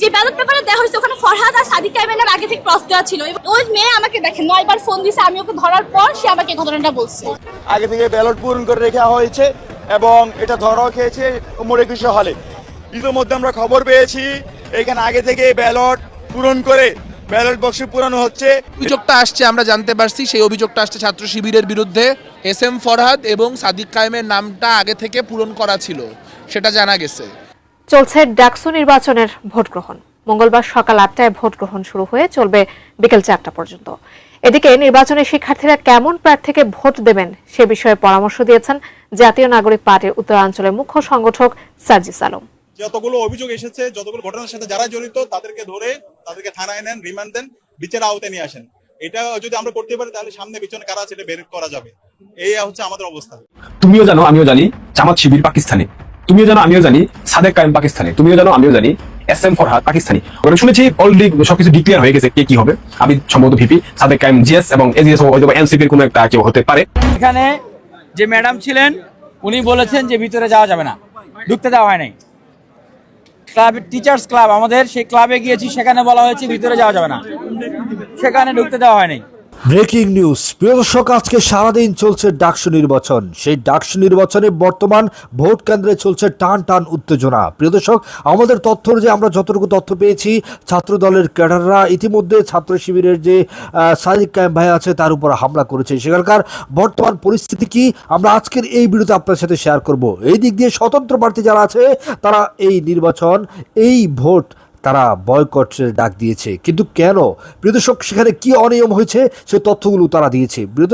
যে ব্যালট পেপারে দেওয়া হয়েছে ওখানে ফরহাদ আর সাদিক কাইমের নাম আগে থেকে ক্রস দেওয়া ছিল। ওই মেয়ে আমাকে দেখে নয়বার ফোন দিছে আমি ওকে ধরার পর সে আমাকে ঘটনাটা বলছে। আগে থেকে ব্যালট পূরণ করে রাখা হয়েছে এবং এটা ধরাও খেয়েছে মোড়ে কৃষি হলে। ইতিমধ্যে আমরা খবর পেয়েছি এখানে আগে থেকে ব্যালট পূরণ করে ব্যালট বক্সে পুরানো হচ্ছে। অভিযোগটা আসছে আমরা জানতে পারছি সেই অভিযোগটা আসছে ছাত্র শিবিরের বিরুদ্ধে। এস এম ফরহাদ এবং সাদিক কায়েমের নামটা আগে থেকে পূরণ করা ছিল সেটা জানা গেছে। চলছে ডাকসু নির্বাচনের ভোট গ্রহণ। মঙ্গলবার সকাল আটটায় ভোট গ্রহণ শুরু হয়ে চলবে বিকেল চারটা পর্যন্ত। এদিকে নির্বাচনে শিক্ষার্থীরা কেমন প্রার্থীকে ভোট দেবেন সে বিষয়ে পরামর্শ দিয়েছেন জাতীয় নাগরিক পার্টির উত্তরাঞ্চলের মুখ্য সংগঠক সার্জিস আলম। যতগুলো অভিযোগ এসেছে যতগুলো ঘটনার সাথে যারা জড়িত তাদেরকে ধরে তাদেরকে থানায় নেন রিমান্ড দেন বিচার আওতায় নিয়ে আসেন। এটা যদি আমরা করতে পারি তাহলে সামনে পিছনে কারা আছে এটা বের করা যাবে। এই হচ্ছে আমাদের অবস্থা। তুমিও জানো আমিও জানি জামাত শিবির পাকিস্তানে। তুমিও জানো, আমিও জানি, সাদেক কায়েম পাকিস্তানে। তুমিও জানো, আমিও জানি, এস এম ফরহাদ পাকিস্তানি। ওরা শুনেছি অলরেডি সবকিছু ডিক্লিয়ার হয়ে গেছে, কে কি হবে। আমি সম্ভবত ভিপি, সাদেক কায়েম জিএস এবং এজিএস হয়তো এনসিপির কোনো একটা কেউ হতে পারে। এখানে যে ম্যাডাম ছিলেন, উনি বলেছেন যে ভিতরে যাওয়া যাবে না। ঢুকতে দেওয়া হয় নাই। ক্লাব টিচার্স ক্লাব আমাদের সেই ক্লাবে গিয়েছি, সেখানে বলা হয়েছে ভিতরে যাওয়া যাবে না। সেখানে ঢুকতে দেওয়া হয় নাই। Breaking news. প্রিয় দর্শক আজকে সারাদিন চলছে ডাকসু নির্বাচন। সেই ডাকসু নির্বাচনে বর্তমান ভোট কেন্দ্রে চলছে টান টান উত্তেজনা। প্রিয় দর্শক আমাদের তথ্য যে আমরা যতটুকু তথ্য পেয়েছি ছাত্র দলের ক্যাডাররা ইতিমধ্যে ছাত্র শিবিরের যে সাদিক কায়েম ভাই আছে, তার উপর হামলা করেছে। সেখানকার বর্তমান পরিস্থিতি কি, আমরা আজকের এই ভিডিওতে আপনার সাথে শেয়ার করব। এই দিক দিয়ে স্বতন্ত্র প্রার্থী যারা আছে, তারা এই নির্বাচন, এই ভোট তারা বয়কটের ডাক দিয়েছে। কিন্তু কেন? প্রিয় সেখানে কি অনিয়ম হয়েছে? সে তথ্যগুলো তারা দিয়েছে। প্রিয়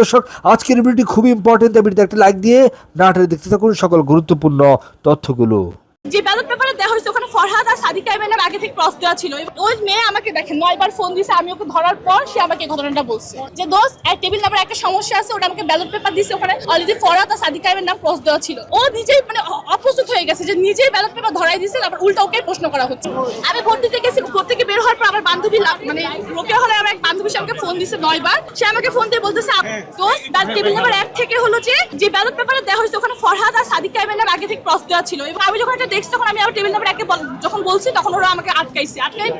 আজকের ভিডিওটি খুবই ইম্পর্টেন্ট তাই একটা লাইক দিয়ে নাটে দেখতে থাকুন সকল গুরুত্বপূর্ণ তথ্যগুলো। যে ব্যালট পেপারে দেওয়া হয়েছে ফরহাদ আর সাদিক নাম আগে থেকে ক্রস দেওয়া ছিল। ওই মেয়ে আমাকে দেখেন নয়বার ফোন দিছে আমি ওকে ধরার পর সে আমাকে ঘটনাটা বলছে। যে দোষ এক টেবিল নাম্বার একটা সমস্যা আছে ওটা আমাকে ব্যালট পেপার দিছে ওখানে। অলরেডি ফরহাদ আর সাদিক কাইমের নাম ক্রস দেওয়া ছিল। ও নিজেই মানে অপ্রস্তুত হয়ে গেছে যে নিজেই ব্যালট পেপার ধরাই দিছে তারপর উল্টা ওকে প্রশ্ন করা হচ্ছে। আমি ভোট দিতে গেছি ভোট থেকে বের হওয়ার পর আমার বান্ধবী মানে রোকে হলে আমার এক বান্ধবী সে আমাকে ফোন দিছে নয়বার। সে আমাকে ফোন দিয়ে বলতেছে দোষ টেবিল নাম্বার এক থেকে হলো যে যে ব্যালট পেপারে দেওয়া হয়েছে ওখানে ফরহাদ আর সাদিক কাইমের নাম আগে থেকে ক্রস দেওয়া ছিল। এবং আমি যখন এটা দেখছি তখন আমি আবার টেবিল নাম্বার একে বল- যখন বলছি, তখন ওরা আমাকে আটকাইছে। আটকাই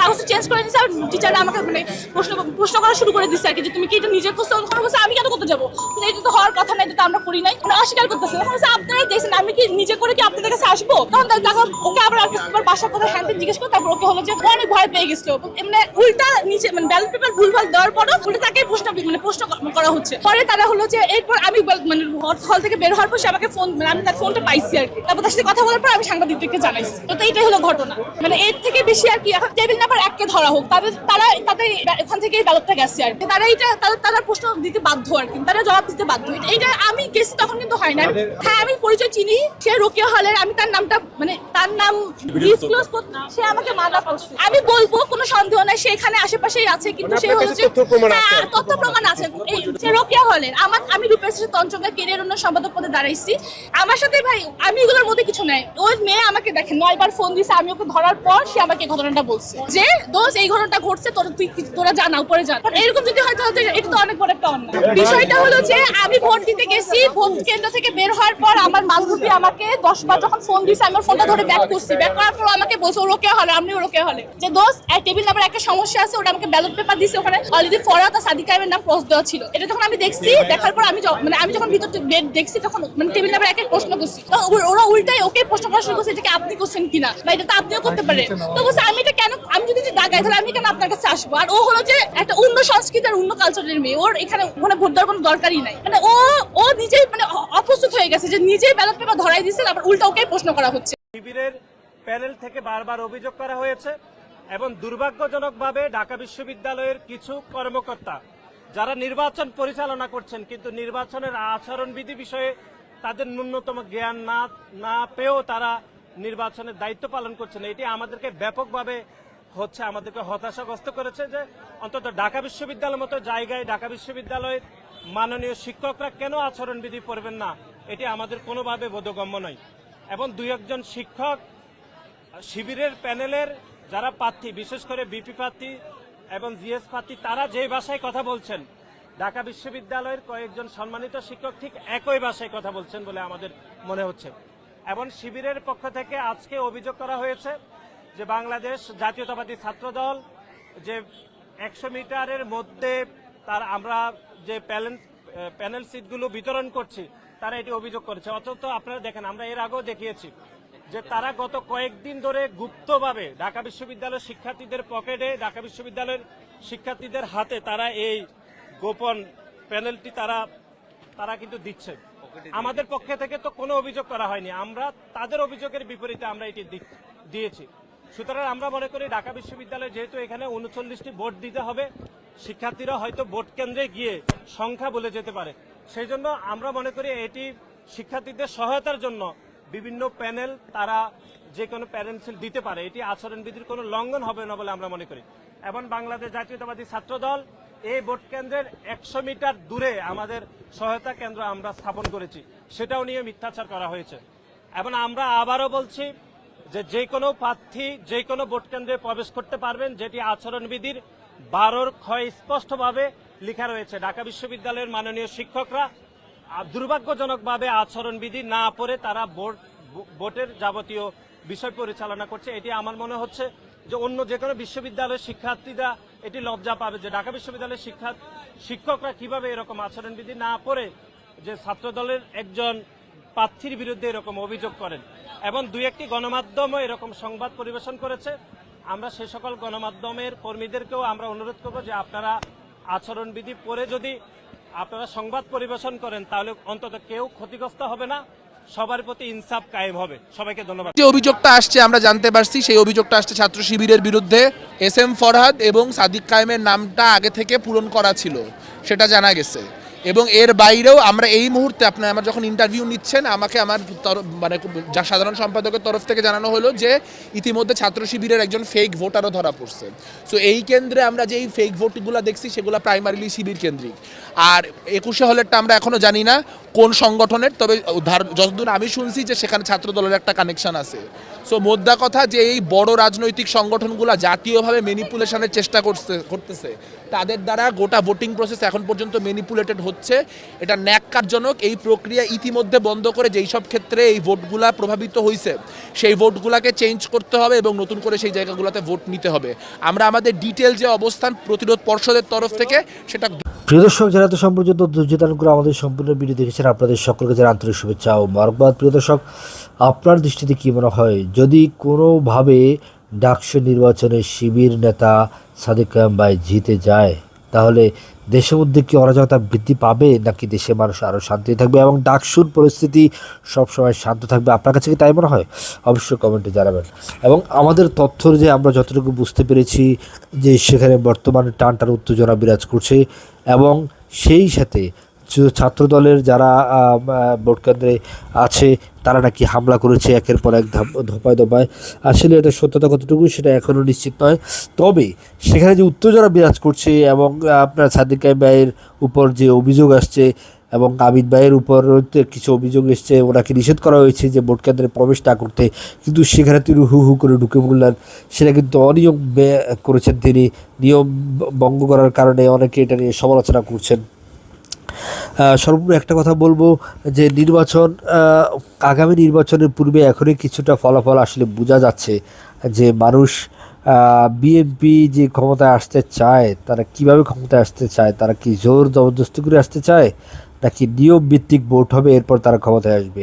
কাগজ চেঞ্জ করে দিচ্ছে আর টিচাররা আমাকে মানে প্রশ্ন প্রশ্ন করা শুরু করে দিচ্ছে আর কি যে, তুমি কি এটা নিজে করছ তখন বলছে? আমি কেন করতে যাব? এটা তো হওয়ার কথা না, এটা তো আমরা করি নাই। মানে অস্বীকার করতেছে। তখন বলছে আপনারা দেখছেন, আমি কি নিজে করে কি আপনাদের কাছে আসব? তখন তখন ওকে আবার কিছু বাসার কথা হ্যান্ড জিজ্ঞেস করে, তারপর ওকে হলো যে, অনেক ভয় পেয়ে গেছিল এমনি উল্টা নিচে মানে ব্যালট পেপার ভুলভাল দেওয়ার পরও উল্টা তাকে প্রশ্ন মানে প্রশ্ন করা হচ্ছে। পরে তারা হলো যে, এরপর আমি মানে হল থেকে বের হওয়ার পর সে আমাকে ফোন মানে আমি তার ফোনটা পাইছি আর কি। তারপর তার সাথে কথা বলার পর আমি সাংবাদিকদেরকে জানাইছি। তো এইটাই হলো ঘটনা। মানে এর থেকে বেশি আর কি এখন টেবিল নাম্বার এককে ধরা হোক তাদের তারা তাদের এখান থেকে ব্যালটটা গেছে আর কি। তারা এটা তারা তারা প্রশ্ন দিতে বাধ্য আর কি তারা জবাব দিতে বাধ্য। এটা আমি গেছি তখন কিন্তু হয় না হ্যাঁ আমি পরিচয় চিনি সে রোকেয়া হলের আমি তার নামটা মানে তার নাম ডিসক্লোজ সে আমাকে মানা করছে। আমি বলব কোনো সন্দেহ নাই সে এখানে আশেপাশেই আছে কিন্তু সে হচ্ছে হ্যাঁ, তথ্য প্রমাণ আছে। এই সে রোকেয়া হলের আমার আমি রূপের সাথে তঞ্চঙ্গা কেরিয়ার অন্য সম্পাদক পদে দাঁড়াইছি। আমার সাথে ভাই আমি এগুলোর মধ্যে কিছু নাই। ওই মেয়ে আমাকে দেখে নয়বার ফোন দিছে, আমি ওকে ধরার পর সে আমাকে ঘটনাটা বলছে। যে দোষ এই ঘটনাটা ঘটছে, তোর তুই তোরা জানা উপরে জান এরকম যদি হয়, তাহলে এটা তো অনেক বড় একটা অন্যায়। বিষয়টা হলো যে, আমি ভোট দিতে গেছি, ভোট কেন্দ্র থেকে বের হওয়ার পর আমার বান্ধবী আমাকে দশ বার যখন ফোন দিছে, আমি ওর ফোনটা ধরে ব্যাক করছি। ব্যাক করার পর আমাকে বলছে ও রোকে হলে আমি রোকে হলে। যে দোষ টেবিল নাম্বার একটা সমস্যা আছে, ওটা আমাকে ব্যালট পেপার দিছে ওখানে। অলরেডি ফরাত আর সাদিক নাম ক্রস দেওয়া ছিল। এটা যখন আমি দেখছি, দেখার পর আমি মানে আমি যখন ভিতর বেড দেখছি, তখন মানে টেবিল নাম্বার একে প্রশ্ন করছি। ও- ওরা উল্টাই ওকে প্রশ্ন করা শুরু করছে এটাকে আপনি করছেন কিনা? বা এটা তো আপনিও করতে পারেন। তো বলছে আমি এটা কেন আমি যদি দাগাই তাহলে আমি কেন আপনার কাছে আসব? আর ও হলো যে একটা অন্য সংস্কৃতি আর অন্য কালচারের মেয়ে। ওর এখানে ওখানে ভোট দেওয়ার কোনো দরকারই নাই। মানে ও ও নিজেই মানে অপ্রস্তুত হয়ে গেছে যে নিজেই ব্যালট পেপার ধরাই দিচ্ছে তারপর উল্টা ওকে প্রশ্ন করা হচ্ছে। শিবিরের প্যানেল থেকে বারবার অভিযোগ করা হয়েছে এবং দুর্ভাগ্যজনকভাবে ঢাকা বিশ্ববিদ্যালয়ের কিছু কর্মকর্তা যারা নির্বাচন পরিচালনা করছেন কিন্তু নির্বাচনের আচরণবিধি বিষয়ে তাদের ন্যূনতম জ্ঞান না না পেয়েও তারা নির্বাচনের দায়িত্ব পালন করছেন এটি আমাদেরকে ব্যাপকভাবে হচ্ছে আমাদেরকে হতাশাগ্রস্ত করেছে যে অন্তত ঢাকা বিশ্ববিদ্যালয়ের মতো জায়গায় ঢাকা বিশ্ববিদ্যালয়ের মাননীয় শিক্ষকরা কেন আচরণবিধি পড়বেন না? এটি আমাদের কোনোভাবে বোধগম্য নয়। এবং দুই একজন শিক্ষক শিবিরের প্যানেলের যারা প্রার্থী, বিশেষ করে বিপি প্রার্থী এবং জিএস প্রার্থী, তারা যে ভাষায় কথা বলছেন ঢাকা বিশ্ববিদ্যালয়ের কয়েকজন সম্মানিত শিক্ষক ঠিক একই ভাষায় কথা বলছেন বলে আমাদের মনে হচ্ছে। এবং শিবিরের পক্ষ থেকে আজকে অভিযোগ করা হয়েছে যে বাংলাদেশ জাতীয়তাবাদী ছাত্রদল যে একশো মিটারের মধ্যে তার আমরা যে প্যানেল প্যানেল সিটগুলো বিতরণ করছি, তারা এটি অভিযোগ করেছে। অথচ আপনারা দেখেন, আমরা এর আগেও দেখিয়েছি যে তারা গত কয়েকদিন ধরে গুপ্তভাবে ঢাকা বিশ্ববিদ্যালয়ের শিক্ষার্থীদের পকেটে, ঢাকা বিশ্ববিদ্যালয়ের শিক্ষার্থীদের হাতে তারা এই গোপন প্যানেলটি তারা তারা কিন্তু দিচ্ছে। আমাদের পক্ষে থেকে তো কোনো অভিযোগ করা হয়নি। আমরা তাদের অভিযোগের বিপরীতে আমরা এটি দিয়েছি। সুতরাং আমরা মনে করি ঢাকা বিশ্ববিদ্যালয়ে যেহেতু এখানে উনচল্লিশটি ভোট দিতে হবে শিক্ষার্থীরা হয়তো ভোট কেন্দ্রে গিয়ে সংখ্যা বলে যেতে পারে। সেই জন্য আমরা মনে করি এটি শিক্ষার্থীদের সহায়তার জন্য বিভিন্ন প্যানেল তারা যে কোনো প্যারেন্টসিল দিতে পারে। এটি আচরণবিধির কোনো লঙ্ঘন হবে না বলে আমরা মনে করি। এবং বাংলাদেশ জাতীয়তাবাদী ছাত্রদল এই ভোট কেন্দ্রের একশো মিটার দূরে আমাদের সহায়তা কেন্দ্র আমরা স্থাপন করেছি। সেটাও নিয়ে মিথ্যাচার করা হয়েছে। এবং আমরা আবারও বলছি যে যে কোনো প্রার্থী, যে কোনো ভোট কেন্দ্রে প্রবেশ করতে পারবেন, যেটি আচরণবিধির বারোর ক্ষয় স্পষ্টভাবে লেখা রয়েছে। ঢাকা বিশ্ববিদ্যালয়ের মাননীয় শিক্ষকরা দুর্ভাগ্যজনকভাবে আচরণবিধি না পড়ে তারা ভোট, ভোটের যাবতীয় বিষয় পরিচালনা করছে। এটি আমার মনে হচ্ছে যে অন্য যে কোনো বিশ্ববিদ্যালয়ের শিক্ষার্থীরা এটি লজ্জা পাবে যে ঢাকা বিশ্ববিদ্যালয়ের শিক্ষা শিক্ষকরা কীভাবে এরকম আচরণবিধি না পড়ে যে ছাত্রদলের একজন প্রার্থীর বিরুদ্ধে এরকম অভিযোগ করেন। এবং দুই একটি গণমাধ্যমও এরকম সংবাদ পরিবেশন করেছে। আমরা সে সকল গণমাধ্যমের কর্মীদেরকেও আমরা অনুরোধ করব যে আপনারা আচরণবিধি পরে যদি আপনারা সংবাদ পরিবেশন করেন, তাহলে অন্তত কেউ ক্ষতিগ্রস্ত হবে না। সবার প্রতি ইনসাফ কায়েম হবে। সবাইকে ধন্যবাদ। যে অভিযোগটা আসছে, আমরা জানতে পারছি, সেই অভিযোগটা আসছে ছাত্র শিবিরের বিরুদ্ধে। এস এম ফরহাদ এবং সাদিক কায়েমের নামটা আগে থেকে পূরণ করা ছিল, সেটা জানা গেছে। এবং এর বাইরেও আমরা এই মুহূর্তে আপনার আমার যখন ইন্টারভিউ নিচ্ছেন, আমাকে আমার মানে যা সাধারণ সম্পাদকের তরফ থেকে জানানো হলো যে, ইতিমধ্যে ছাত্র শিবিরের একজন ফেক ভোটারও ধরা পড়ছে। সো এই কেন্দ্রে আমরা যে এই ফেক ভোটগুলো দেখছি, সেগুলো প্রাইমারিলি শিবির কেন্দ্রিক। আর একুশে হলেরটা আমরা এখনও জানি না কোন সংগঠনের, তবে ধার- যতদূর আমি শুনছি যে সেখানে ছাত্র দলের একটা কানেকশন আছে। সো মোদ্দা কথা যে এই বড় রাজনৈতিক সংগঠনগুলো জাতীয়ভাবে ম্যানিপুলেশনের চেষ্টা করছে, করতেছে, তাদের দ্বারা গোটা ভোটিং প্রসেস এখন পর্যন্ত ম্যানিপুলেটেড হচ্ছে। এটা ন্যাক্কারজনক। এই প্রক্রিয়া ইতিমধ্যে বন্ধ করে যেই সব ক্ষেত্রে এই ভোটগুলা প্রভাবিত হয়েছে সেই ভোটগুলাকে চেঞ্জ করতে হবে এবং নতুন করে সেই জায়গাগুলোতে ভোট নিতে হবে। আমরা আমাদের ডিটেল যে অবস্থান প্রতিরোধ পর্ষদের তরফ থেকে, সেটা প্রিয় দর্শক, যারা তো সম্পর্কিত করে আমাদের সম্পূর্ণ ভিডিও দেখেছেন। আপনাদের সকলকে যারা আন্তরিক শুভেচ্ছা ও মারকবাদ প্রিয় দর্শক, আপনার দৃষ্টিতে কী মনে হয়? যদি কোনোভাবে ডাকসু নির্বাচনে শিবির নেতা সাদিক ভাই জিতে যায় তাহলে দেশের মধ্যে কি অরাজকতা বৃদ্ধি পাবে নাকি দেশের মানুষ আরও শান্তি থাকবে এবং ডাকসুর পরিস্থিতি সবসময় শান্ত থাকবে? আপনার কাছে কি তাই মনে হয়? অবশ্যই কমেন্টে জানাবেন। এবং আমাদের তথ্য যে আমরা যতটুকু বুঝতে পেরেছি যে সেখানে বর্তমানে টান টান উত্তেজনা বিরাজ করছে এবং সেই সাথে ছাত্র দলের যারা ভোট কেন্দ্রে আছে, তারা নাকি হামলা করেছে একের পর এক ধাপ- ধপায় ধপায়। আসলে এটা সত্যতা কতটুকু সেটা এখনও নিশ্চিত নয়। তবে সেখানে যে উত্তেজনা বিরাজ করছে এবং আপনার সাদিক ভাইয়ের উপর যে অভিযোগ আসছে এবং আবিদ ভাইয়ের উপর কিছু অভিযোগ এসছে, ওনাকে নিষেধ করা হয়েছে যে ভোট কেন্দ্রে প্রবেশ না করতে। কিন্তু সেখানে তিনি হু হু করে ঢুকে পড়লেন। সেটা কিন্তু অনিয়ম করেছেন তিনি। নিয়ম ভঙ্গ করার কারণে অনেকে এটা নিয়ে সমালোচনা করছেন। সর্বোপরি একটা কথা বলব যে নির্বাচন আগামী নির্বাচনের পূর্বে এখনই কিছুটা ফলাফল আসলে বোঝা যাচ্ছে যে মানুষ বিএনপি যে ক্ষমতায় আসতে চায়, তারা কীভাবে ক্ষমতায় আসতে চায়, তারা কি জোর জবরদস্তি করে আসতে চায়, নাকি নিয়ম ভিত্তিক ভোট হবে, এরপর তারা ক্ষমতায় আসবে?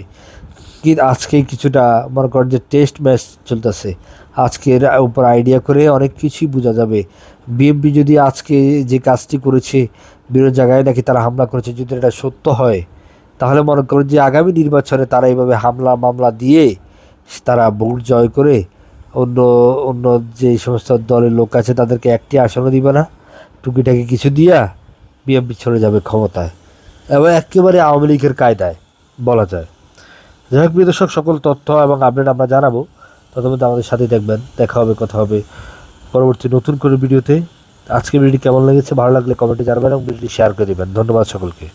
কি আজকে কিছুটা, মনে করেন যে টেস্ট ম্যাচ চলতেছে। আজকের উপর আইডিয়া করে অনেক কিছুই বোঝা যাবে। বিএমপি যদি আজকে যে কাজটি করেছে বিভিন্ন জায়গায় নাকি তারা হামলা করেছে? যদি এটা সত্য হয়, তাহলে মনে করেন যে আগামী নির্বাচনে তারা এইভাবে হামলা মামলা দিয়ে তারা ভোট জয় করে অন্য অন্য যে সমস্ত দলের লোক আছে তাদেরকে একটি আসনও দিবে না। টুকিটাকি কিছু দিয়া বিএমপি চলে যাবে ক্ষমতায় এবং একেবারে আওয়ামী লীগের কায়দায়, বলা যায়। যাই হোক, প্রিয় দর্শক, সকল তথ্য এবং আপডেট আমরা জানাব। তত মধ্যে আমাদের সাথে দেখবেন দেখা হবে, কথা হবে। পরবর্তী নতুন করে ভিডিওতে আজকের ভিডিওটি কেমন লেগেছে, ভালো লাগলে কমেন্টে জানাবেন এবং ভিডিওটি শেয়ার করে দেবেন। ধন্যবাদ সকলকে।